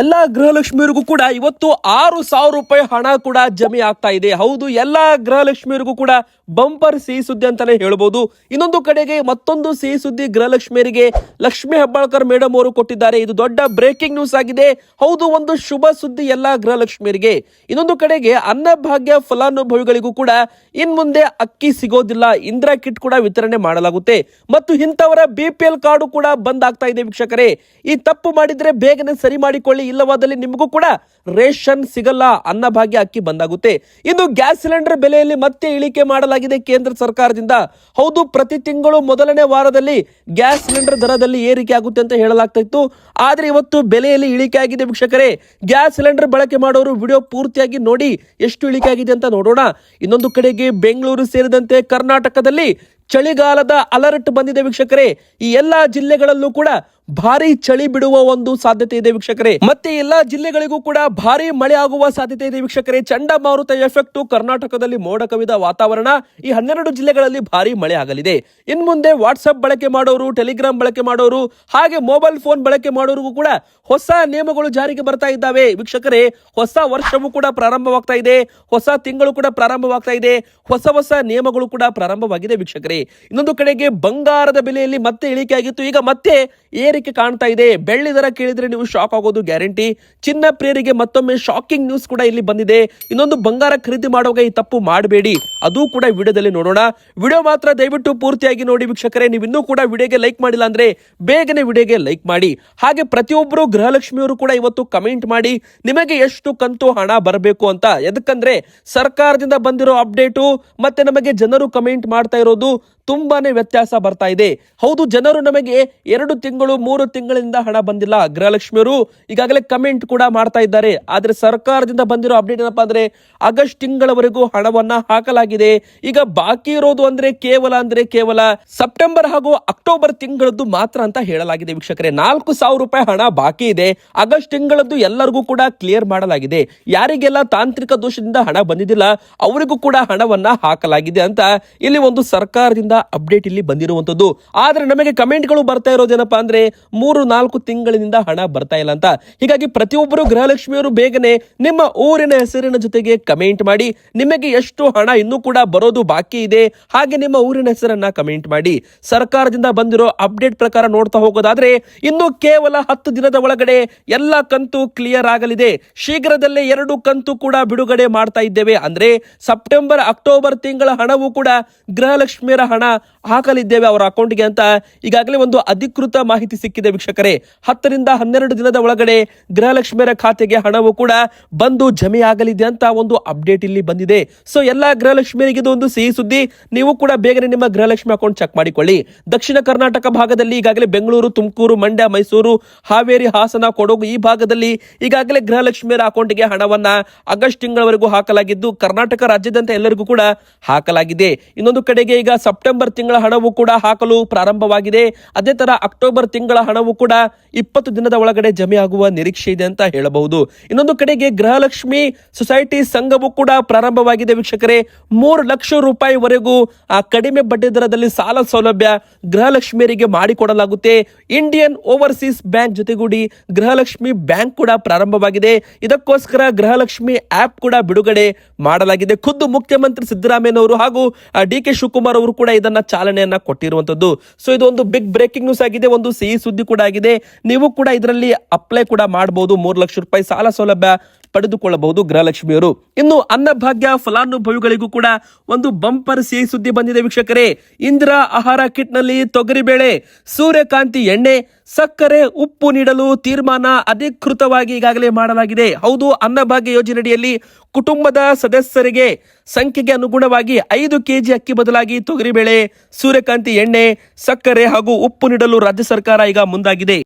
ಎಲ್ಲಾ ಗೃಹಲಕ್ಷ್ಮಿಯರಿಗೂ ಕೂಡ ಇವತ್ತು ಆರು ಸಾವಿರ ರೂಪಾಯಿ ಹಣ ಕೂಡ ಜಮೆ ಆಗ್ತಾ ಇದೆ. ಹೌದು, ಎಲ್ಲ ಗೃಹಲಕ್ಷ್ಮಿಯರಿಗೂ ಕೂಡ ಬಂಪರ್ ಸಿಹಿ ಸುದ್ದಿ ಅಂತಾನೆ ಹೇಳ್ಬೋದು. ಇನ್ನೊಂದು ಕಡೆಗೆ ಮತ್ತೊಂದು ಸಿಹಿ ಸುದ್ದಿ ಗೃಹಲಕ್ಷ್ಮಿಯರಿಗೆ ಲಕ್ಷ್ಮಿ ಹೆಬ್ಬಾಳ್ಕರ್ ಮೇಡಮ್ ಅವರು ಕೊಟ್ಟಿದ್ದಾರೆ. ಇದು ದೊಡ್ಡ ಬ್ರೇಕಿಂಗ್ ನ್ಯೂಸ್ ಆಗಿದೆ. ಹೌದು, ಒಂದು ಶುಭ ಸುದ್ದಿ ಎಲ್ಲ ಗೃಹಲಕ್ಷ್ಮಿಯರಿಗೆ. ಇನ್ನೊಂದು ಕಡೆಗೆ ಅನ್ನಭಾಗ್ಯ ಫಲಾನುಭವಿಗಳಿಗೂ ಕೂಡ ಇನ್ ಮುಂದೆ ಅಕ್ಕಿ ಸಿಗೋದಿಲ್ಲ. ಇಂದಿರಾ ಕಿಟ್ ಕೂಡ ವಿತರಣೆ ಮಾಡಲಾಗುತ್ತೆ. ಮತ್ತು ಇಂಥವರ ಬಿ ಪಿ ಕಾರ್ಡು ಕೂಡ ಬಂದ್ ಆಗ್ತಾ ಇದೆ ವೀಕ್ಷಕರೇ. ಈ ತಪ್ಪು ಮಾಡಿದ್ರೆ ಬೇಗನೆ ಸರಿ ಮಾಡಿಕೊಳ್ಳಿ. ಇಲ್ಲವಾದಲ್ಲಿ ನಿಮಗೂ ಕೂಡ ರೇಷನ್ ಸಿಗಲ್ಲ ಅನ್ನಭಾಗ್ಯ ಅಕ್ಕಿ ಬಂದಾಗುತ್ತೆ. ಇನ್ನು ಗ್ಯಾಸ್ ಸಿಲಿಂಡರ್ ಬೆಲೆಯಲ್ಲಿ ಮತ್ತೆ ಇಳಿಕೆ ಮಾಡಲಾಗಿದೆ ಕೇಂದ್ರ ಸರ್ಕಾರದಿಂದ. ಹೌದು, ಪ್ರತಿ ತಿಂಗಳು ಮೊದಲನೇ ವಾರದಲ್ಲಿ ಗ್ಯಾಸ್ ಸಿಲಿಂಡರ್ ದರದಲ್ಲಿ ಏರಿಕೆ ಆಗುತ್ತೆ ಅಂತ ಹೇಳಲಾಗ್ತಾ ಇತ್ತು ಆದ್ರೆ ಇವತ್ತು ಬೆಲೆಯಲ್ಲಿ ಇಳಿಕೆ ಆಗಿದೆ ವೀಕ್ಷಕರೇ. ಗ್ಯಾಸ್ ಸಿಲಿಂಡರ್ ಬಳಕೆ ಮಾಡೋರು ವಿಡಿಯೋ ಪೂರ್ತಿಯಾಗಿ ನೋಡಿ ಎಷ್ಟು ಇಳಿಕೆ ಆಗಿದೆ ಅಂತ ನೋಡೋಣ. ಇನ್ನೊಂದು ಕಡೆಗೆ ಬೆಂಗಳೂರು ಸೇರಿದಂತೆ ಕರ್ನಾಟಕದಲ್ಲಿ ಚಳಿಗಾಲದ ಅಲರ್ಟ್ ಬಂದಿದೆ ವೀಕ್ಷಕರೇ. ಈ ಎಲ್ಲಾ ಜಿಲ್ಲೆಗಳಲ್ಲೂ ಕೂಡ ಭಾರಿ ಚಳಿ ಬಿಡುವ ಒಂದು ಸಾಧ್ಯತೆ ಇದೆ ವೀಕ್ಷಕರೇ. ಮತ್ತೆ ಎಲ್ಲಾ ಜಿಲ್ಲೆಗಳಿಗೂ ಕೂಡ ಭಾರಿ ಮಳೆ ಆಗುವ ಸಾಧ್ಯತೆ ಇದೆ ವೀಕ್ಷಕರೇ. ಚಂಡಮಾರುತ ಎಫೆಕ್ಟ್ ಕರ್ನಾಟಕದಲ್ಲಿ ಮೋಡ ಕವಿದ ವಾತಾವರಣ ಈ ಹನ್ನೆರಡು ಜಿಲ್ಲೆಗಳಲ್ಲಿ ಭಾರಿ ಮಳೆ ಆಗಲಿದೆ. ಇನ್ ಮುಂದೆ ವಾಟ್ಸ್ಆಪ್ ಬಳಕೆ ಮಾಡೋರು, ಟೆಲಿಗ್ರಾಮ್ ಬಳಕೆ ಮಾಡೋರು, ಹಾಗೆ ಮೊಬೈಲ್ ಫೋನ್ ಬಳಕೆ ಮಾಡೋರಿಗೂ ಕೂಡ ಹೊಸ ನಿಯಮಗಳು ಜಾರಿಗೆ ಬರ್ತಾ ಇದ್ದಾವೆ. ವೀಕ್ಷಕರೇ, ಹೊಸ ವರ್ಷವೂ ಕೂಡ ಪ್ರಾರಂಭವಾಗ್ತಾ ಇದೆ. ಹೊಸ ತಿಂಗಳು ಕೂಡ ಪ್ರಾರಂಭವಾಗ್ತಾ ಇದೆ. ಹೊಸ ಹೊಸ ನಿಯಮಗಳು ಕೂಡ ಪ್ರಾರಂಭವಾಗಿದೆ ವೀಕ್ಷಕರೇ. ಇನ್ನೊಂದು ಕಡೆಗೆ ಬಂಗಾರದ ಬೆಲೆಯಲ್ಲಿ ಮತ್ತೆ ಇಳಿಕೆ ಆಗಿತ್ತು ಈಗ ಮತ್ತೆ ಏರಿಕೆ ಕಾಣ್ತಾ ಇದೆ. ಬೆಳ್ಳಿ ದರ ಕೇಳಿದ್ರೆ ನೀವು ಶಾಕ್ ಆಗೋದು ಗ್ಯಾರಂಟಿ ಚಿನ್ನ ಪ್ರಿಯರಿಗೆ ಮತ್ತೊಮ್ಮೆ ಶಾಕಿಂಗ್ ನ್ಯೂಸ್ ಕೂಡ ಇಲ್ಲಿ ಬಂದಿದೆ. ಇನ್ನೊಂದು ಬಂಗಾರ ಖರೀದಿ ಮಾಡುವಾಗ ಈ ತಪ್ಪು ಮಾಡಬೇಡಿ. ಅದು ಕೂಡ ವಿಡಿಯೋದಲ್ಲಿ ನೋಡೋಣ. ವಿಡಿಯೋ ಮಾತ್ರ ದಯವಿಟ್ಟು ಪೂರ್ತಿಯಾಗಿ ನೋಡಿ ವೀಕ್ಷಕರೇ. ನೀವು ಇನ್ನೂ ಕೂಡ ವಿಡಿಯೋಗೆ ಲೈಕ್ ಮಾಡಿಲ್ಲ ಅಂದ್ರೆ ಬೇಗನೆ ವಿಡಿಯೋಗೆ ಲೈಕ್ ಮಾಡಿ. ಹಾಗೆ ಪ್ರತಿಯೊಬ್ಬರು ಗೃಹಲಕ್ಷ್ಮಿಯವರು ಕೂಡ ಇವತ್ತು ಕಮೆಂಟ್ ಮಾಡಿ, ನಿಮಗೆ ಎಷ್ಟು ಕಂತು ಹಣ ಬರಬೇಕು ಅಂತ? ಎದಕ್ಕಂದ್ರೆ ಸರ್ಕಾರದಿಂದ ಬಂದಿರೋ ಅಪ್ಡೇಟು ಮತ್ತೆ ನಮಗೆ ಜನರು ಕಮೆಂಟ್ ಮಾಡ್ತಾ ಇರೋದು ತುಂಬಾನೇ ವ್ಯತ್ಯಾಸ ಬರ್ತಾ ಇದೆ. ಹೌದು, ಜನರು ನಮಗೆ ಎರಡು ತಿಂಗಳು, ಮೂರು ತಿಂಗಳಿಂದ ಹಣ ಬಂದಿಲ್ಲ. ಗೃಹಲಕ್ಷ್ಮಿಯವರು ಈಗಾಗಲೇ ಕಮೆಂಟ್ ಕೂಡ ಮಾಡ್ತಾ ಇದ್ದಾರೆ. ಆದ್ರೆ ಸರ್ಕಾರದಿಂದ ಬಂದಿರೋ ಅಪ್ಡೇಟ್ ಏನಪ್ಪಾ ಅಂದ್ರೆ ಆಗಸ್ಟ್ ತಿಂಗಳವರೆಗೂ ಹಣವನ್ನ ಹಾಕಲಾಗಿದೆ. ಈಗ ಬಾಕಿ ಇರೋದು ಅಂದ್ರೆ ಕೇವಲ ಅಂದ್ರೆ ಕೇವಲ ಸೆಪ್ಟೆಂಬರ್ ಹಾಗೂ ಅಕ್ಟೋಬರ್ ತಿಂಗಳದ್ದು ಮಾತ್ರ ಅಂತ ಹೇಳಲಾಗಿದೆ ವೀಕ್ಷಕರೇ. ನಾಲ್ಕು ಸಾವಿರ ರೂಪಾಯಿ ಹಣ ಬಾಕಿ ಇದೆ. ಆಗಸ್ಟ್ ತಿಂಗಳದ್ದು ಎಲ್ಲರಿಗೂ ಕೂಡ ಕ್ಲಿಯರ್ ಮಾಡಲಾಗಿದೆ. ಯಾರಿಗೆಲ್ಲ ತಾಂತ್ರಿಕ ದೋಷದಿಂದ ಹಣ ಬಂದಿದ್ದಿಲ್ಲ, ಅವರಿಗೂ ಕೂಡ ಹಣವನ್ನ ಹಾಕಲಾಗಿದೆ ಅಂತ ಇಲ್ಲಿ ಒಂದು ಸರ್ಕಾರದಿಂದ ಅಪ್ಡೇಟ್ ಇಲ್ಲಿ ಬಂದಿರುವಂತದ್ದು. ಆದ್ರೆ ನಮಗೆ ಕಮೆಂಟ್ಗಳು ಬರ್ತಾ ಇರೋದೇನಪ್ಪ ಅಂದ್ರೆ ಮೂರು ನಾಲ್ಕು ತಿಂಗಳಿನಿಂದ ಹಣ ಬರ್ತಾ ಇಲ್ಲ ಅಂತ. ಹೀಗಾಗಿ ಪ್ರತಿಯೊಬ್ಬರು ಗೃಹಲಕ್ಷ್ಮಿಯವರು ಬೇಗನೆ ನಿಮ್ಮ ಊರಿನ ಹೆಸರಿನ ಜೊತೆಗೆ ಕಮೆಂಟ್ ಮಾಡಿ, ನಿಮಗೆ ಎಷ್ಟು ಹಣ ಇನ್ನೂ ಕೂಡ ಬರೋದು ಬಾಕಿ ಇದೆ, ಹಾಗೆ ನಿಮ್ಮ ಊರಿನ ಹೆಸರನ್ನ ಕಮೆಂಟ್ ಮಾಡಿ. ಸರ್ಕಾರದಿಂದ ಬಂದಿರೋ ಅಪ್ಡೇಟ್ ಪ್ರಕಾರ ನೋಡ್ತಾ ಹೋಗೋದಾದ್ರೆ, ಇನ್ನು ಕೇವಲ ಹತ್ತು ದಿನದ ಒಳಗಡೆ ಎಲ್ಲ ಕಂತು ಕ್ಲಿಯರ್ ಆಗಲಿದೆ. ಶೀಘ್ರದಲ್ಲೇ ಎರಡು ಕಂತು ಕೂಡ ಬಿಡುಗಡೆ ಮಾಡ್ತಾ ಇದ್ದೇವೆ. ಅಂದ್ರೆ ಸೆಪ್ಟೆಂಬರ್ ಅಕ್ಟೋಬರ್ ತಿಂಗಳ ಹಣವು ಕೂಡ ಗೃಹಲಕ್ಷ್ಮಿಯರ ಹಣ ஆனால் ಹಾಕಲಿದ್ದೇವೆ ಅವರ ಅಕೌಂಟ್ಗೆ ಅಂತ ಈಗಾಗಲೇ ಒಂದು ಅಧಿಕೃತ ಮಾಹಿತಿ ಸಿಕ್ಕಿದೆ ವೀಕ್ಷಕರೇ. ಹತ್ತರಿಂದ ಹನ್ನೆರಡು ದಿನದ ಒಳಗಡೆ ಗೃಹಲಕ್ಷ್ಮಿಯರ ಖಾತೆಗೆ ಹಣವು ಕೂಡ ಬಂದು ಜಮೆ ಆಗಲಿದೆ ಅಂತ ಒಂದು ಅಪ್ಡೇಟ್ ಇಲ್ಲಿ ಬಂದಿದೆ. ಸೊ ಎಲ್ಲ ಗೃಹಲಕ್ಷ್ಮಿಯರಿಗೆ ಇದು ಒಂದು ಸಿಹಿ ಸುದ್ದಿ. ನೀವು ಕೂಡ ಬೇಗನೆ ನಿಮ್ಮ ಗೃಹಲಕ್ಷ್ಮಿ ಅಕೌಂಟ್ ಚೆಕ್ ಮಾಡಿಕೊಳ್ಳಿ. ದಕ್ಷಿಣ ಕರ್ನಾಟಕ ಭಾಗದಲ್ಲಿ ಈಗಾಗಲೇ ಬೆಂಗಳೂರು, ತುಮಕೂರು, ಮಂಡ್ಯ, ಮೈಸೂರು, ಹಾವೇರಿ, ಹಾಸನ, ಕೊಡಗು ಈ ಭಾಗದಲ್ಲಿ ಈಗಾಗಲೇ ಗೃಹಲಕ್ಷ್ಮಿಯರ ಅಕೌಂಟ್ಗೆ ಹಣವನ್ನ ಆಗಸ್ಟ್ ತಿಂಗಳವರೆಗೂ ಹಾಕಲಾಗಿದ್ದು, ಕರ್ನಾಟಕ ರಾಜ್ಯದಂತ ಎಲ್ಲರಿಗೂ ಕೂಡ ಹಾಕಲಾಗಿದೆ. ಇನ್ನೊಂದು ಕಡೆಗೆ ಈಗ ಸೆಪ್ಟೆಂಬರ್ ತಿಂಗಳ ಹಣವು ಕೂಡ ಹಾಕಲು ಪ್ರಾರಂಭವಾಗಿದೆ. ಅದೇ ತರ ಅಕ್ಟೋಬರ್ ತಿಂಗಳ ಹಣವು ಕೂಡ ಇಪ್ಪತ್ತು ದಿನದ ಒಳಗಡೆ ಜಮೆ ಆಗುವ ನಿರೀಕ್ಷೆ ಇದೆ ಅಂತ ಹೇಳಬಹುದು. ಇನ್ನೊಂದು ಕಡೆಗೆ ಗೃಹಲಕ್ಷ್ಮಿ ಸೊಸೈಟಿ ಸಂಘವು ಕೂಡ ಪ್ರಾರಂಭವಾಗಿದೆ ವೀಕ್ಷಕರೇ. ಮೂರು ಲಕ್ಷ ರೂಪಾಯಿವರೆಗೂ, ಆ, ಕಡಿಮೆ ಬಡ್ಡಿ ದರದಲ್ಲಿ ಸಾಲ ಸೌಲಭ್ಯ ಗೃಹಲಕ್ಷ್ಮಿಯರಿಗೆ ಮಾಡಿಕೊಡಲಾಗುತ್ತೆ. ಇಂಡಿಯನ್ ಓವರ್ಸೀಸ್ ಬ್ಯಾಂಕ್ ಜೊತೆಗೂಡಿ ಗೃಹಲಕ್ಷ್ಮಿ ಬ್ಯಾಂಕ್ ಕೂಡ ಪ್ರಾರಂಭವಾಗಿದೆ. ಇದಕ್ಕೋಸ್ಕರ ಗೃಹಲಕ್ಷ್ಮಿ ಆಪ್ ಕೂಡ ಬಿಡುಗಡೆ ಮಾಡಲಾಗಿದೆ. ಖುದ್ದು ಮುಖ್ಯಮಂತ್ರಿ ಸಿದ್ದರಾಮಯ್ಯನವರು ಹಾಗೂ ಡಿ ಕೆ ಶಿವಕುಮಾರ್ ಅವರು ಕೂಡ ಇದನ್ನ ಚಾಲನೆಯನ್ನ ಕೊಟ್ಟಿರುವಂತದ್ದು. ಸೊ ಇದು ಒಂದು ಬಿಗ್ ಬ್ರೇಕಿಂಗ್ ನ್ಯೂಸ್ ಆಗಿದೆ, ಒಂದು ಸಿಹಿ ಸುದ್ದಿ ಕೂಡ ಆಗಿದೆ. ನೀವು ಕೂಡ ಇದರಲ್ಲಿ ಅಪ್ಲೈ ಕೂಡ ಮಾಡಬಹುದು ಮೂರು ಲಕ್ಷ ರೂಪಾಯಿ ಸಾಲ ಸೌಲಭ್ಯ ಪಡೆದುಕೊಳ್ಳಬಹುದು ಗೃಹಲಕ್ಷ್ಮಿಯವರು ಇನ್ನು ಅನ್ನಭಾಗ್ಯ, ಫಲಾನುಭವಿಗಳಿಗೂ ಕೂಡ ಒಂದು ಬಂಪರ್ ಸಿಹಿ ಸುದ್ದಿ ಬಂದಿದೆ ವೀಕ್ಷಕರೇ. ಇಂದಿರಾ ಆಹಾರ ಕಿಟ್ನಲ್ಲಿ ತೊಗರಿಬೇಳೆ ಸೂರ್ಯಕಾಂತಿ ಎಣ್ಣೆ, ಸಕ್ಕರೆ, ಉಪ್ಪು ನೀಡಲು ತೀರ್ಮಾನ ಅಧಿಕೃತವಾಗಿ ಈಗಾಗಲೇ ಮಾಡಲಾಗಿದೆ. ಹೌದು, ಅನ್ನಭಾಗ್ಯ ಯೋಜನೆಯಡಿಯಲ್ಲಿ ಕುಟುಂಬದ ಸದಸ್ಯರಿಗೆ ಸಂಖ್ಯೆಗೆ ಅನುಗುಣವಾಗಿ ಐದು ಕೆಜಿ ಅಕ್ಕಿ ಬದಲಾಗಿ ತೊಗರಿಬೇಳೆ ಸೂರ್ಯಕಾಂತಿ ಎಣ್ಣೆ, ಸಕ್ಕರೆ ಹಾಗೂ ಉಪ್ಪು ನೀಡಲು ರಾಜ್ಯ ಸರ್ಕಾರ ಈಗ ಮುಂದಾಗಿದೆ.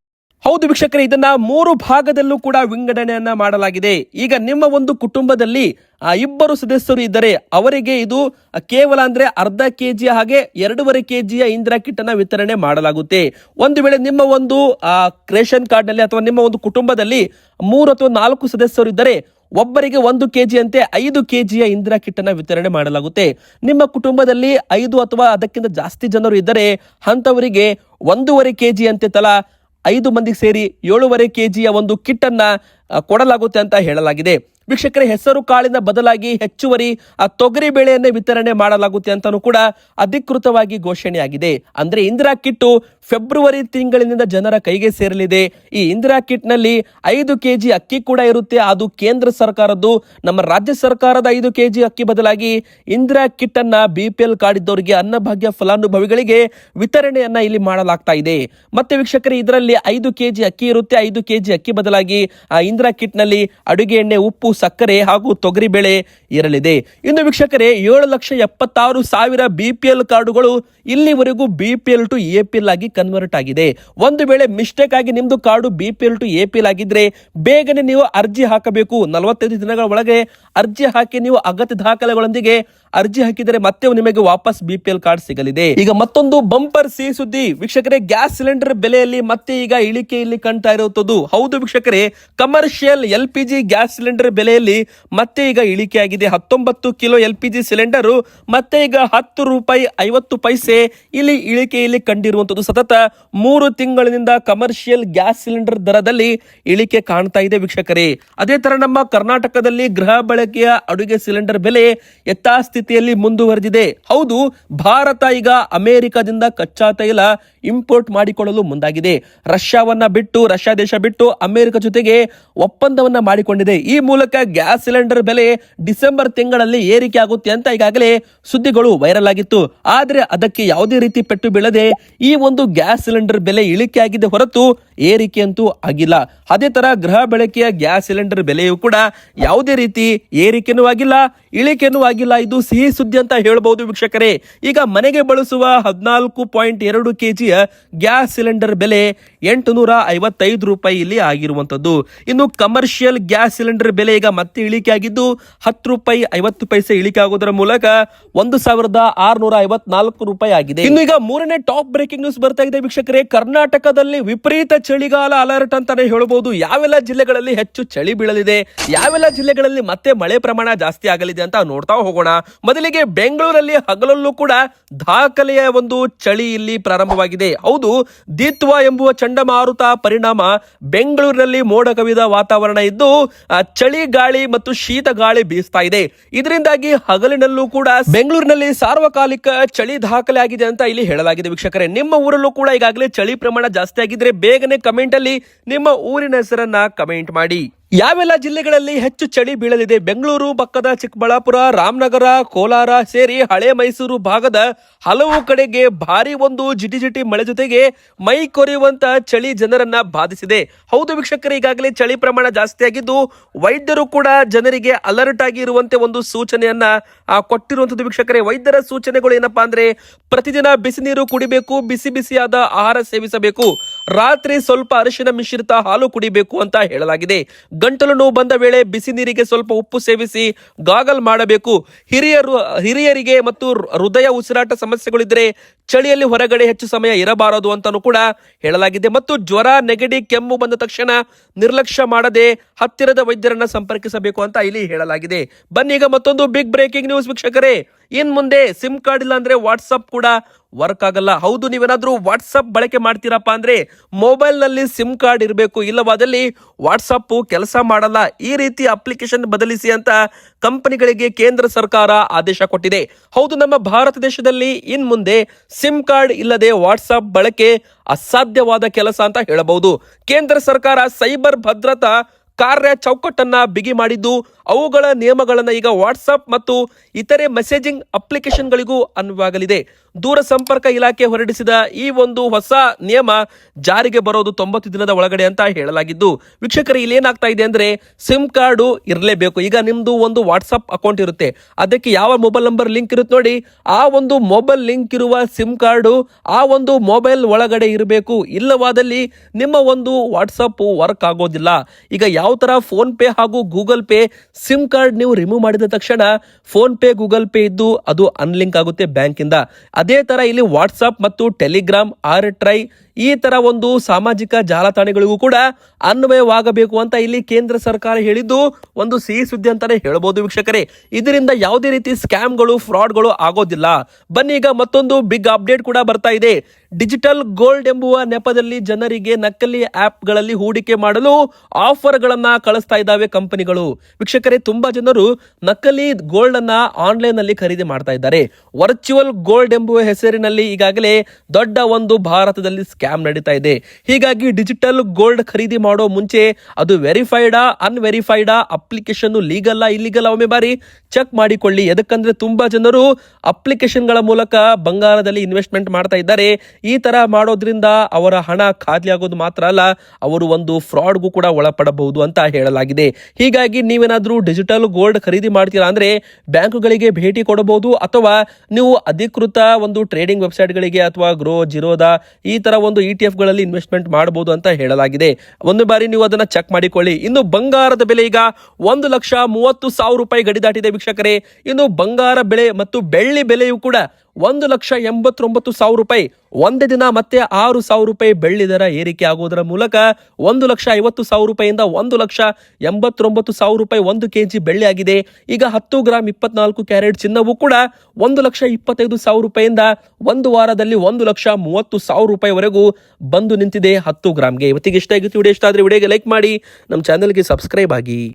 ಹೌದು ವೀಕ್ಷಕರೇ, ಇದನ್ನ ಮೂರು ಭಾಗದಲ್ಲೂ ಕೂಡ ವಿಂಗಡಣೆಯನ್ನ ಮಾಡಲಾಗಿದೆ. ಈಗ ನಿಮ್ಮ ಒಂದು ಕುಟುಂಬದಲ್ಲಿ, ಆ, ಇಬ್ಬರು ಸದಸ್ಯರು ಇದ್ದರೆ, ಅವರಿಗೆ ಇದು ಕೇವಲ ಅಂದ್ರೆ ಅರ್ಧ ಕೆಜಿ ಹಾಗೆ ಎರಡೂವರೆ ಕೆಜಿಯ ಇಂದಿರಾ ಕಿಟ್ ಅನ್ನ ವಿತರಣೆ ಮಾಡಲಾಗುತ್ತೆ. ಒಂದು ವೇಳೆ ನಿಮ್ಮ ಒಂದು ರೇಷನ್ ಕಾರ್ಡ್ನಲ್ಲಿ ಅಥವಾ ನಿಮ್ಮ ಒಂದು ಕುಟುಂಬದಲ್ಲಿ ಮೂರು ಅಥವಾ ನಾಲ್ಕು ಸದಸ್ಯರು ಇದ್ದರೆ, ಒಬ್ಬರಿಗೆ ಒಂದು ಕೆಜಿ ಅಂತೆ ಐದು ಕೆಜಿಯ ಇಂದಿರಾ ಕಿಟ್ ಅನ್ನ ವಿತರಣೆ ಮಾಡಲಾಗುತ್ತೆ. ನಿಮ್ಮ ಕುಟುಂಬದಲ್ಲಿ ಐದು ಅಥವಾ ಅದಕ್ಕಿಂತ ಜಾಸ್ತಿ ಜನರು ಇದ್ದರೆ ಅಂತವರಿಗೆ ಒಂದೂವರೆ ಕೆಜಿ ಅಂತೆ ತಲಾ ಐದು ಮಂದಿಗೆ ಸೇರಿ ಏಳೂವರೆ ಕೆಜಿಯ ಒಂದು ಕಿಟ್ ಅನ್ನ ಕೊಡಲಾಗುತ್ತೆ ಅಂತ ಹೇಳಲಾಗಿದೆ. ವೀಕ್ಷಕರೇ, ಹೆಸರು ಕಾಳಿನ ಬದಲಾಗಿ ಹೆಚ್ಚುವರಿ, ಆ ತೊಗರಿ ಬೇಳೆಯನ್ನೇ ವಿತರಣೆ ಮಾಡಲಾಗುತ್ತೆ ಅಂತಾನೂ ಕೂಡ ಅಧಿಕೃತವಾಗಿ ಘೋಷಣೆಯಾಗಿದೆ. ಅಂದ್ರೆ ಇಂದಿರಾ ಕಿಟ್ಟು ಫೆಬ್ರವರಿ ತಿಂಗಳಿನಿಂದ ಜನರ ಕೈಗೆ ಸೇರಲಿದೆ. ಈ ಇಂದಿರಾ ಕಿಟ್ನಲ್ಲಿ ಐದು ಕೆಜಿ ಅಕ್ಕಿ ಕೂಡ ಇರುತ್ತೆ. ಅದು ಕೇಂದ್ರ ಸರ್ಕಾರದ್ದು. ನಮ್ಮ ರಾಜ್ಯ ಸರ್ಕಾರದ ಐದು ಕೆಜಿ ಅಕ್ಕಿ ಬದಲಾಗಿ ಇಂದಿರಾ ಕಿಟ್ ಅನ್ನ ಬಿಪಿಎಲ್ ಕಾರ್ಡ್ ಇದ್ದವರಿಗೆ ಅನ್ನಭಾಗ್ಯ ಫಲಾನುಭವಿಗಳಿಗೆ ವಿತರಣೆಯನ್ನ ಇಲ್ಲಿ ಮಾಡಲಾಗ್ತಾ ಇದೆ. ಮತ್ತೆ ವೀಕ್ಷಕರೇ, ಇದರಲ್ಲಿ ಐದು ಕೆಜಿ ಅಕ್ಕಿ ಇರುತ್ತೆ. ಐದು ಕೆಜಿ ಅಕ್ಕಿ ಬದಲಾಗಿ ಆ ಇಂದಿರಾ ಕಿಟ್ನಲ್ಲಿ ಅಡುಗೆ ಎಣ್ಣೆ, ಉಪ್ಪು ಸಕ್ಕರೆ ಹಾಗೂ ತೊಗರಿ ಬೆಳೆ ಇರಲಿದೆ. ಇನ್ನು ವೀಕ್ಷಕರೇ, ಏಳು ಲಕ್ಷ ಎಪ್ಪತ್ತಾರು ಸಾವಿರ ಬಿಪಿಎಲ್ ಕಾರ್ಡುಗಳು ಇಲ್ಲಿವರೆಗೂ ಬಿಪಿಎಲ್ ಟು ಎಪಿಎಲ್ ಆಗಿ ಕನ್ವರ್ಟ್ ಆಗಿದೆ. ಒಂದು ವೇಳೆ ಮಿಸ್ಟೇಕ್ ಆಗಿ ನಿಮ್ದು ಕಾರ್ಡು ಬಿಪಿಎಲ್ ಟು ಎಪಿಎಲ್ ಆಗಿದ್ರೆ ಬೇಗನೆ ನೀವು ಅರ್ಜಿ ಹಾಕಬೇಕು. ನಲವತ್ತೈದು ದಿನಗಳ ಒಳಗೆ ಅರ್ಜಿ ಹಾಕಿ ನೀವು ಅಗತ್ಯ ದಾಖಲೆಗಳೊಂದಿಗೆ ಅರ್ಜಿ ಹಾಕಿದರೆ ಮತ್ತೆ ನಿಮಗೆ ವಾಪಸ್ ಬಿಪಿಎಲ್ ಕಾರ್ಡ್ ಸಿಗಲಿದೆ. ಈಗ ಮತ್ತೊಂದು ಬಂಪರ್ ಸಿ ಸುದ್ದಿ. ವೀಕ್ಷಕರೇ, ಗ್ಯಾಸ್ ಸಿಲಿಂಡರ್ ಬೆಲೆಯಲ್ಲಿ ಮತ್ತೆ ಈಗ ಇಳಿಕೆ ಇಲ್ಲಿ ಕಾಣ್ತಾ ಇರುವುದು ಹೌದು ವೀಕ್ಷಕರೇ commercial L P G gas cylinder ಬೆಲೆಯಲ್ಲಿ ಮತ್ತೆ ಈಗ ಇಳಿಕೆ ಆಗಿದೆ. ಹತ್ತೊಂಬತ್ತು kilo L P G cylinder ಮತ್ತೆ ಈಗ ಹತ್ತು ರೂಪಾಯಿ ಐವತ್ತು ಪೈಸೆ ಇಲ್ಲಿ ಇಳಿಕೆಯಲ್ಲಿ ಕಂಡಿರುವಂತದ್ದು ಸತತ ಮೂರು ತಿಂಗಳಿನಿಂದ ಕಮರ್ಷಿಯಲ್ ಗ್ಯಾಸ್ ಸಿಲಿಂಡರ್ ದರದಲ್ಲಿ ಇಳಿಕೆ ಕಾಣ್ತಾ ಇದೆ ವೀಕ್ಷಕರೇ. ಅದೇ ತರ ನಮ್ಮ ಕರ್ನಾಟಕದಲ್ಲಿ ಗೃಹ ಬಳಕೆಯ ಅಡುಗೆ ಸಿಲಿಂಡರ್ ಬೆಲೆ ಯಥಾಸ್ಥಿತಿಯಲ್ಲಿ ಮುಂದುವರೆದಿದೆ. ಹೌದು, ಭಾರತ ಈಗ ಅಮೆರಿಕದಿಂದ ಕಚ್ಚಾ ತೈಲ ಇಂಪೋರ್ಟ್ ಮಾಡಿಕೊಳ್ಳಲು ಮುಂದಾಗಿದೆ. ರಷ್ಯಾವನ್ನ ಬಿಟ್ಟು, ರಷ್ಯಾ ದೇಶ ಬಿಟ್ಟು ಅಮೆರಿಕ ಜೊತೆಗೆ ಒಪ್ಪಂದವನ್ನ ಮಾಡಿಕೊಂಡಿದೆ. ಈ ಮೂಲಕ ಗ್ಯಾಸ್ ಸಿಲಿಂಡರ್ ಬೆಲೆ ಡಿಸೆಂಬರ್ ತಿಂಗಳಲ್ಲಿ ಏರಿಕೆ ಆಗುತ್ತೆ ಅಂತ ಈಗಾಗಲೇ ಸುದ್ದಿಗಳು ವೈರಲ್ ಆಗಿತ್ತು. ಆದ್ರೆ ಅದಕ್ಕೆ ಯಾವುದೇ ರೀತಿ ಪೆಟ್ಟು ಬೀಳದೆ ಈ ಒಂದು ಗ್ಯಾಸ್ ಸಿಲಿಂಡರ್ ಬೆಲೆ ಇಳಿಕೆ ಆಗಿದೆ ಹೊರತು ಏರಿಕೆ ಅಂತೂ ಆಗಿಲ್ಲ. ಅದೇ ತರ ಗೃಹ ಬಳಕೆಯ ಗ್ಯಾಸ್ ಸಿಲಿಂಡರ್ ಬೆಲೆಯೂ ಕೂಡ ಯಾವುದೇ ರೀತಿ ಏರಿಕೆನೂ ಆಗಿಲ್ಲ, ಇಳಿಕೆನೂ ಆಗಿಲ್ಲ. ಇದು ಸಿಹಿ ಸುದ್ದಿ ಅಂತ ಹೇಳಬಹುದು ವೀಕ್ಷಕರೇ. ಈಗ ಮನೆಗೆ ಬಳಸುವ ಹದಿನಾಲ್ಕು ಪಾಯಿಂಟ್ ಎರಡು ಕೆಜಿಯ ಗ್ಯಾಸ್ ಸಿಲಿಂಡರ್ ಬೆಲೆ ಎಂಟು ನೂರ ಐವತ್ತೈದು ರೂಪಾಯಿ ಇಲ್ಲಿ ಆಗಿರುವಂತದ್ದು ಇನ್ನು ಕಮರ್ಷಿಯಲ್ ಗ್ಯಾಸ್ ಸಿಲಿಂಡರ್ ಬೆಲೆ ಈಗ ಮತ್ತೆ ಇಳಿಕೆ ಆಗಿದ್ದು, ಹತ್ತು ರೂಪಾಯಿ ಐವತ್ತು ಪೈಸೆ ಇಳಿಕೆ ಆಗೋದರ ಮೂಲಕ ಒಂದು ಸಾವಿರದ ಆರುನೂರ ಐವತ್ನಾಲ್ಕು ರೂಪಾಯಿ ಆಗಿದೆ. ಇನ್ನು ಈಗ ಮೂರನೇ ಟಾಪ್ ಬ್ರೇಕಿಂಗ್ ನ್ಯೂಸ್ ಬರ್ತಾ ಇದೆ ವೀಕ್ಷಕರೇ. ಕರ್ನಾಟಕದಲ್ಲಿ ವಿಪರೀತ ಚಳಿಗಾಲ ಅಲರ್ಟ್ ಅಂತಾನೆ ಹೇಳಬಹುದು ಯಾವೆಲ್ಲ ಜಿಲ್ಲೆಗಳಲ್ಲಿ ಹೆಚ್ಚು ಚಳಿ ಬೀಳಲಿದೆ, ಯಾವೆಲ್ಲ ಜಿಲ್ಲೆಗಳಲ್ಲಿ ಮತ್ತೆ ಮಳೆ ಪ್ರಮಾಣ ಜಾಸ್ತಿ ಆಗಲಿದೆ ಅಂತ ನೋಡ್ತಾ ಹೋಗೋಣ. ಮೊದಲಿಗೆ ಬೆಂಗಳೂರಲ್ಲಿ ಹಗಲಲ್ಲೂ ಕೂಡ ದಾಖಲೆಯ ಒಂದು ಚಳಿ ಇಲ್ಲಿ ಪ್ರಾರಂಭವಾಗಿದೆ. ಹೌದು, ದಿತ್ವ ಎಂಬುವ ಚಂಡಮಾರುತ ಪರಿಣಾಮ ಬೆಂಗಳೂರಿನಲ್ಲಿ ಮೋಡ ಕವಿದ ವಾತಾವರಣ ಇದ್ದು ಚಳಿ ಗಾಳಿ ಮತ್ತು ಶೀತ ಗಾಳಿ ಬೀಸ್ತಾ ಇದೆ. ಇದರಿಂದಾಗಿ ಹಗಲಿನಲ್ಲೂ ಕೂಡ ಬೆಂಗಳೂರಿನಲ್ಲಿ ಸಾರ್ವಕಾಲಿಕ ಚಳಿ ದಾಖಲೆ ಆಗಿದೆ ಅಂತ ಇಲ್ಲಿ ಹೇಳಲಾಗಿದೆ ವೀಕ್ಷಕರೇ. ನಿಮ್ಮ ಊರಲ್ಲೂ ಕೂಡ ಈಗಾಗಲೇ ಚಳಿ ಪ್ರಮಾಣ ಜಾಸ್ತಿ ಆಗಿದ್ರೆ ಬೇಗನೆ ಕಮೆಂಟ್ ಅಲ್ಲಿ ನಿಮ್ಮ ಊರಿನ ಹೆಸರನ್ನ ಕಮೆಂಟ್ ಮಾಡಿ. ಯಾವೆಲ್ಲ ಜಿಲ್ಲೆಗಳಲ್ಲಿ ಹೆಚ್ಚು ಚಳಿ ಬೀಳಲಿದೆ? ಬೆಂಗಳೂರು, ಪಕ್ಕದ ಚಿಕ್ಕಬಳ್ಳಾಪುರ, ರಾಮನಗರ, ಕೋಲಾರ ಸೇರಿ ಹಳೆ ಮೈಸೂರು ಭಾಗದ ಹಲವು ಕಡೆಗೆ ಭಾರಿ ಒಂದು ಜಿಟಿ ಜಿಟಿ ಮಳೆ ಜೊತೆಗೆ ಮೈ ಕೊರೆಯುವಂತ ಚಳಿ ಜನರನ್ನ ಬಾಧಿಸಿದೆ. ಹೌದು ವೀಕ್ಷಕರು, ಈಗಾಗಲೇ ಚಳಿ ಪ್ರಮಾಣ ಜಾಸ್ತಿ ಆಗಿದ್ದು ವೈದ್ಯರು ಕೂಡ ಜನರಿಗೆ ಅಲರ್ಟ್ ಆಗಿ ಇರುವಂತೆ ಒಂದು ಸೂಚನೆಯನ್ನ ಕೊಟ್ಟಿರುವಂತದ್ದು ವೀಕ್ಷಕರೇ. ವೈದ್ಯರ ಸೂಚನೆಗಳು ಏನಪ್ಪಾ ಅಂದ್ರೆ ಪ್ರತಿದಿನ ಬಿಸಿ ನೀರು ಕುಡಿಬೇಕು, ಬಿಸಿ ಬಿಸಿಯಾದ ಆಹಾರ ಸೇವಿಸಬೇಕು. ರಾತ್ರಿ ಸ್ವಲ್ಪ ಅರಿಶಿನ ಮಿಶ್ರಿತ ಹಾಲು ಕುಡಿಬೇಕು ಅಂತ ಹೇಳಲಾಗಿದೆ. ಗಂಟಲು ನೋವು ಬಂದ ವೇಳೆ ಬಿಸಿ ನೀರಿಗೆ ಸ್ವಲ್ಪ ಉಪ್ಪು ಸೇವಿಸಿ ಗಾಗಲ್ ಮಾಡಬೇಕು. ಹಿರಿಯರು, ಹಿರಿಯರಿಗೆ ಮತ್ತು ಹೃದಯ ಉಸಿರಾಟ ಸಮಸ್ಯೆಗಳಿದ್ರೆ ಚಳಿಯಲ್ಲಿ ಹೊರಗಡೆ ಹೆಚ್ಚು ಸಮಯ ಇರಬಾರದು ಅಂತಾನೂ ಕೂಡ ಹೇಳಲಾಗಿದೆ. ಮತ್ತು ಜ್ವರ, ನೆಗಡಿ, ಕೆಮ್ಮು ಬಂದ ತಕ್ಷಣ ನಿರ್ಲಕ್ಷ್ಯ ಮಾಡದೆ ಹತ್ತಿರದ ವೈದ್ಯರನ್ನ ಸಂಪರ್ಕಿಸಬೇಕು ಅಂತ ಇಲ್ಲಿ ಹೇಳಲಾಗಿದೆ. ಬನ್ನಿ ಈಗ ಮತ್ತೊಂದು ಬಿಗ್ ಬ್ರೇಕಿಂಗ್ ನ್ಯೂಸ್ ವೀಕ್ಷಕರೇ. ಇನ್ ಮುಂದೆ ಸಿಮ್ ಕಾರ್ಡ್ ಇಲ್ಲ ಅಂದ್ರೆ ವಾಟ್ಸಪ್ ಕೂಡ ವರ್ಕ್ ಆಗಲ್ಲ. ಹೌದು, ನೀವೇನಾದರೂ ವಾಟ್ಸಪ್ ಬಳಕೆ ಮಾಡ್ತೀರಪ್ಪ ಅಂದ್ರೆ ಮೊಬೈಲ್ನಲ್ಲಿ ಸಿಮ್ ಕಾರ್ಡ್ ಇರಬೇಕು, ಇಲ್ಲವಾದಲ್ಲಿ ವಾಟ್ಸಪ್ ಕೆಲಸ ಮಾಡಲ್ಲ. ಈ ರೀತಿ ಅಪ್ಲಿಕೇಶನ್ ಬದಲಿಸಿ ಅಂತ ಕಂಪನಿಗಳಿಗೆ ಕೇಂದ್ರ ಸರ್ಕಾರ ಆದೇಶ ಕೊಟ್ಟಿದೆ. ಹೌದು, ನಮ್ಮ ಭಾರತ ದೇಶದಲ್ಲಿ ಇನ್ ಮುಂದೆ ಸಿಮ್ ಕಾರ್ಡ್ ಇಲ್ಲದೆ ವಾಟ್ಸಪ್ ಬಳಕೆ ಅಸಾಧ್ಯವಾದ ಕೆಲಸ ಅಂತ ಹೇಳಬಹುದು. ಕೇಂದ್ರ ಸರ್ಕಾರ ಸೈಬರ್ ಭದ್ರತಾ ಕಾರ್ಯ ಚೌಕಟ್ಟನ್ನ ಬಿಗಿ ಮಾಡಿದ್ದು, ಅವುಗಳ ನಿಯಮಗಳನ್ನು ಈಗ ವಾಟ್ಸಪ್ ಮತ್ತು ಇತರೆ ಮೆಸೇಜಿಂಗ್ ಅಪ್ಲಿಕೇಶನ್ಗಳಿಗೂ ಅನ್ವಯವಾಗಲಿದೆ. ದೂರ ಸಂಪರ್ಕ ಇಲಾಖೆ ಹೊರಡಿಸಿದ ಈ ಒಂದು ಹೊಸ ನಿಯಮ ಜಾರಿಗೆ ಬರೋದು ತೊಂಬತ್ತು ದಿನದ ಒಳಗಡೆ ಅಂತ ಹೇಳಲಾಗಿದ್ದು, ವೀಕ್ಷಕರು ಇಲ್ಲಿ ಏನಾಗ್ತಾ ಇದೆ ಅಂದ್ರೆ ಸಿಮ್ ಕಾರ್ಡು ಇರಲೇಬೇಕು. ಈಗ ನಿಮ್ದು ಒಂದು ವಾಟ್ಸಪ್ ಅಕೌಂಟ್ ಇರುತ್ತೆ. ಅದಕ್ಕೆ ಯಾವ ಮೊಬೈಲ್ ನಂಬರ್ ಲಿಂಕ್ ಇರುತ್ತೆ ನೋಡಿ. ಆ ಒಂದು ಮೊಬೈಲ್ ಲಿಂಕ್ ಇರುವ ಸಿಮ್ ಕಾರ್ಡು ಆ ಒಂದು ಮೊಬೈಲ್ ಒಳಗಡೆ ಇರಬೇಕು. ಇಲ್ಲವಾದಲ್ಲಿ ನಿಮ್ಮ ಒಂದು ವಾಟ್ಸಪ್ ವರ್ಕ್ ಆಗೋದಿಲ್ಲ. ಈಗ ಯಾವ ತರ ಫೋನ್ ಪೇ ಹಾಗೂ ಗೂಗಲ್ ಪೇ ಸಿಮ್ ಕಾರ್ಡ್ ನೀವು ರಿಮೂವ್ ಮಾಡಿದ ತಕ್ಷಣ ಫೋನ್ ಪೇ ಗೂಗಲ್ ಪೇ ಇದ್ದು ಅದು ಅನ್ಲಿಂಕ್ ಆಗುತ್ತೆ ಬ್ಯಾಂಕ್ ಇಂದ ಅದೇ ತರ ಇಲ್ಲಿ ವಾಟ್ಸಪ್ ಮತ್ತು ಟೆಲಿಗ್ರಾಮ್ ಆರ್ ಟ್ರೈ ಈ ತರ ಒಂದು ಸಾಮಾಜಿಕ ಜಾಲತಾಣಗಳಿಗೂ ಕೂಡ ಅನ್ವಯವಾಗಬೇಕು ಅಂತ ಇಲ್ಲಿ ಕೇಂದ್ರ ಸರ್ಕಾರ ಹೇಳಿದ್ದು ಒಂದು ಸಿಹಿ ಸುದ್ದಿ ಅಂತಾನೆ ಹೇಳ್ಬೋದು ವೀಕ್ಷಕರೇ. ಇದರಿಂದ ಯಾವುದೇ ರೀತಿ ಸ್ಕ್ಯಾಮ್ಗಳು, ಫ್ರಾಡ್ಗಳು ಆಗೋದಿಲ್ಲ. ಬನ್ನಿ ಈಗ ಮತ್ತೊಂದು ಬಿಗ್ ಅಪ್ಡೇಟ್ ಕೂಡ ಬರ್ತಾ ಇದೆ. ಡಿಜಿಟಲ್ ಗೋಲ್ಡ್ ಎಂಬುವ ನೆಪದಲ್ಲಿ ಜನರಿಗೆ ನಕಲಿ ಆಪ್ಗಳಲ್ಲಿ ಹೂಡಿಕೆ ಮಾಡಲು ಆಫರ್ಗಳನ್ನ ಕಳಿಸ್ತಾ ಇದ್ದಾವೆ ಕಂಪನಿಗಳು. ವೀಕ್ಷಕರೇ, ತುಂಬಾ ಜನರು ನಕಲಿ ಗೋಲ್ಡ್ ಅನ್ನ ಆನ್ಲೈನ್ ಅಲ್ಲಿ ಖರೀದಿ ಮಾಡ್ತಾ ಇದ್ದಾರೆ. ವರ್ಚುವಲ್ ಗೋಲ್ಡ್ ಎಂಬುವ ಹೆಸರಿನಲ್ಲಿ ಈಗಾಗಲೇ ದೊಡ್ಡ ಒಂದು ಭಾರತದಲ್ಲಿ ಸ್ಕ್ಯಾಮ್ ನಡೀತಾ ಇದೆ. ಹೀಗಾಗಿ ಡಿಜಿಟಲ್ ಗೋಲ್ಡ್ ಖರೀದಿ ಮಾಡೋ ಮುಂಚೆ ಅದು ವೆರಿಫೈಡಾ ಅನ್ವೆರಿಫೈಡಾ ಅಪ್ಲಿಕೇಶನ್ ಲೀಗಲ್ಲ ಇಲ್ಲಿಗಲ್ಲ ಒಮ್ಮೆ ಬಾರಿ ಚೆಕ್ ಮಾಡಿಕೊಳ್ಳಿ. ಎದಕ್ಕಂದ್ರೆ ತುಂಬಾ ಜನರು ಅಪ್ಲಿಕೇಶನ್ಗಳ ಮೂಲಕ ಬಂಗಾರದಲ್ಲಿ ಇನ್ವೆಸ್ಟ್ಮೆಂಟ್ ಮಾಡ್ತಾ ಇದ್ದಾರೆ. ಈ ತರ ಮಾಡೋದ್ರಿಂದ ಅವರ ಹಣ ಖಾಲಿ ಆಗೋದು ಮಾತ್ರ ಅಲ್ಲ, ಅವರು ಒಂದು ಫ್ರಾಡ್ಗೂ ಕೂಡ ಒಳಪಡಬಹುದು ಅಂತ ಹೇಳಲಾಗಿದೆ. ಹೀಗಾಗಿ ನೀವೇನಾದರೂ ಡಿಜಿಟಲ್ ಗೋಲ್ಡ್ ಖರೀದಿ ಮಾಡ್ತೀರಾ ಅಂದ್ರೆ ಬ್ಯಾಂಕುಗಳಿಗೆ ಭೇಟಿ ಕೊಡಬಹುದು, ಅಥವಾ ನೀವು ಅಧಿಕೃತ ಒಂದು ಟ್ರೇಡಿಂಗ್ ವೆಬ್ಸೈಟ್ಗಳಿಗೆ ಅಥವಾ ಗ್ರೋ ಜಿರೋದ ಈ ತರ ಒಂದು ಇ ಟಿ ಎಫ್ಗಳಲ್ಲಿ ಇನ್ವೆಸ್ಟ್ಮೆಂಟ್ ಮಾಡಬಹುದು ಅಂತ ಹೇಳಲಾಗಿದೆ. ಒಂದು ಬಾರಿ ನೀವು ಅದನ್ನ ಚೆಕ್ ಮಾಡಿಕೊಳ್ಳಿ. ಇನ್ನು ಬಂಗಾರದ ಬೆಲೆ ಈಗ ಒಂದು ಲಕ್ಷ ಮೂವತ್ತು ಸಾವಿರ ರೂಪಾಯಿ ಗಡಿ ದಾಟಿದೆ ವೀಕ್ಷಕರೇ. ಇನ್ನು ಬಂಗಾರ ಬೆಲೆ ಮತ್ತು ಬೆಳ್ಳಿ ಬೆಲೆಯೂ ಕೂಡ ಒಂದು ಲಕ್ಷ ಎಂಬತ್ತೊಂಬತ್ತು ಸಾವಿರ ರೂಪಾಯಿ. ಒಂದೇ ದಿನ ಮತ್ತೆ ಆರು ಸಾವಿರ ರೂಪಾಯಿ ಬೆಳ್ಳಿ ದರ ಏರಿಕೆ ಆಗುವುದರ ಮೂಲಕ ಒಂದು ಲಕ್ಷ ಐವತ್ತು ಸಾವಿರ ರೂಪಾಯಿಯಿಂದ ಒಂದು ಲಕ್ಷ ಎಂಬತ್ತೊಂಬತ್ತು ಸಾವಿರ ರೂಪಾಯಿ ಒಂದು ಕೆಜಿ ಬೆಳ್ಳಿ ಆಗಿದೆ. ಈಗ ಹತ್ತು ಗ್ರಾಮ್ ಇಪ್ಪತ್ನಾಲ್ಕು ಕ್ಯಾರೆಟ್ ಚಿನ್ನವೂ ಕೂಡ ಒಂದು ಲಕ್ಷ ಇಪ್ಪತ್ತೈದು ಸಾವಿರ ರೂಪಾಯಿಯಿಂದ ಒಂದು ವಾರದಲ್ಲಿ ಒಂದು ಲಕ್ಷ ಮೂವತ್ತು ಸಾವಿರ ರೂಪಾಯಿವರೆಗೂ ಬಂದು ನಿಂತಿದೆ ಹತ್ತು ಗ್ರಾಮ್ಗೆ ಇವತ್ತಿಗೆ ಇಷ್ಟ ಆಗಿತ್ತು ವಿಡಿಯೋ, ಇಷ್ಟ ಆದರೆ ವಿಡಿಯೋಗೆ ಲೈಕ್ ಮಾಡಿ. ನಮ್ಮ ಚಾನಲ್ಗೆ ಸಬ್ಸ್ಕ್ರೈಬ್ ಆಗಿ.